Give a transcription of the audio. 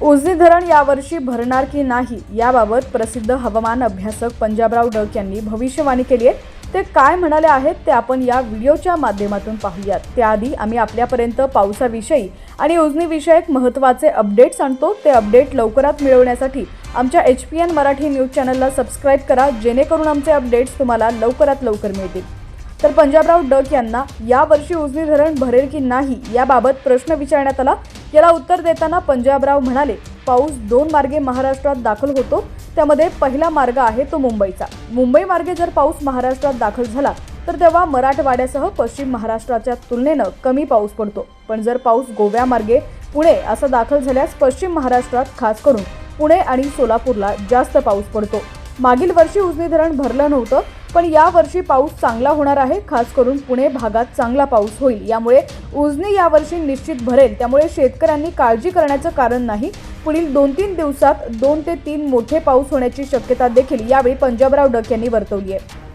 उजनी धरण यावर्षी भरणार की नाही याबाबत प्रसिद्ध हवामान अभ्यासक पंजाबराव डक यांनी भविष्यवाणी केली आहे. ते काय म्हणाले आहेत ते आपण या व्हिडिओच्या माध्यमातून पाहूयात. त्याआधी आम्ही आपल्यापर्यंत पावसाविषयी आणि उजनीविषयक महत्त्वाचे अपडेट्स आणतो. ते अपडेट लवकरात मिळवण्यासाठी आमच्या H P N Marathi news चॅनलला सबस्क्राईब करा. जेणेकरून आमचे अपडेट्स तुम्हाला लवकरात लवकर मिळतील. तर पंजाबराव डक यांना यावर्षी उजनी धरण भरेल की नाही याबाबत प्रश्न विचारण्यात आला. याला उत्तर देताना पंजाबराव म्हणाले पाऊस दोन मार्गे महाराष्ट्रात दाखल होतो. त्यामध्ये पहिला मार्ग आहे तो मुंबईचा. मुंबई मार्गे जर पाऊस महाराष्ट्रात दाखल झाला तर तेव्हा मराठवाड्यासह पश्चिम महाराष्ट्राच्या तुलनेनं कमी पाऊस पडतो. पण जर पाऊस गोव्यामार्गे पुणे असा दाखल झाल्यास पश्चिम महाराष्ट्रात खास करून पुणे आणि सोलापूरला जास्त पाऊस पडतो. मागील वर्षी उजनी धरण भरलं नव्हतं पण यावर्षी पाऊस चांगला होणार आहे खास करून पुणे भागात चांगला पाऊस होईल. यामुळे उजनी यावर्षी निश्चित भरेल. त्यामुळे शेतकऱ्यांनी काळजी करण्याचं कारण नाही. पुढील दोन तीन दिवसात दोन ते तीन मोठे पाऊस होण्याची शक्यता देखील यावेळी पंजाबराव डक यांनी वर्तवली आहे.